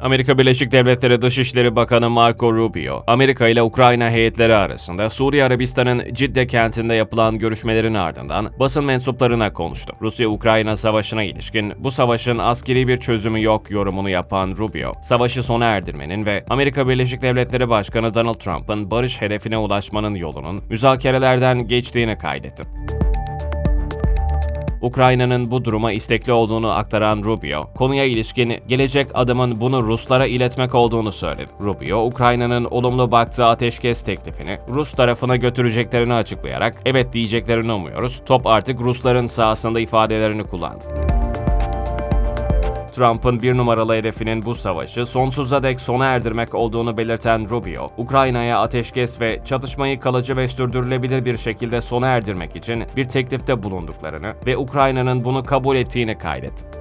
Amerika Birleşik Devletleri Dışişleri Bakanı Marco Rubio, Amerika ile Ukrayna heyetleri arasında Suriye Arabistan'ın Cidde kentinde yapılan görüşmelerin ardından basın mensuplarına konuştu. Rusya-Ukrayna savaşına ilişkin bu savaşın askeri bir çözümü yok yorumunu yapan Rubio, savaşı sona erdirmenin ve Amerika Birleşik Devletleri Başkanı Donald Trump'ın barış hedefine ulaşmanın yolunun müzakerelerden geçtiğini kaydetti. Ukrayna'nın bu duruma istekli olduğunu aktaran Rubio, konuya ilişkin gelecek adımın bunu Ruslara iletmek olduğunu söyledi. Rubio, Ukrayna'nın olumlu baktığı ateşkes teklifini Rus tarafına götüreceklerini açıklayarak evet diyeceklerini umuyoruz, top artık Rusların sahasında ifadelerini kullandı. Trump'ın bir numaralı hedefinin bu savaşı sonsuza dek sona erdirmek olduğunu belirten Rubio, Ukrayna'ya ateşkes ve çatışmayı kalıcı ve sürdürülebilir bir şekilde sona erdirmek için bir teklifte bulunduklarını ve Ukrayna'nın bunu kabul ettiğini kaydetti.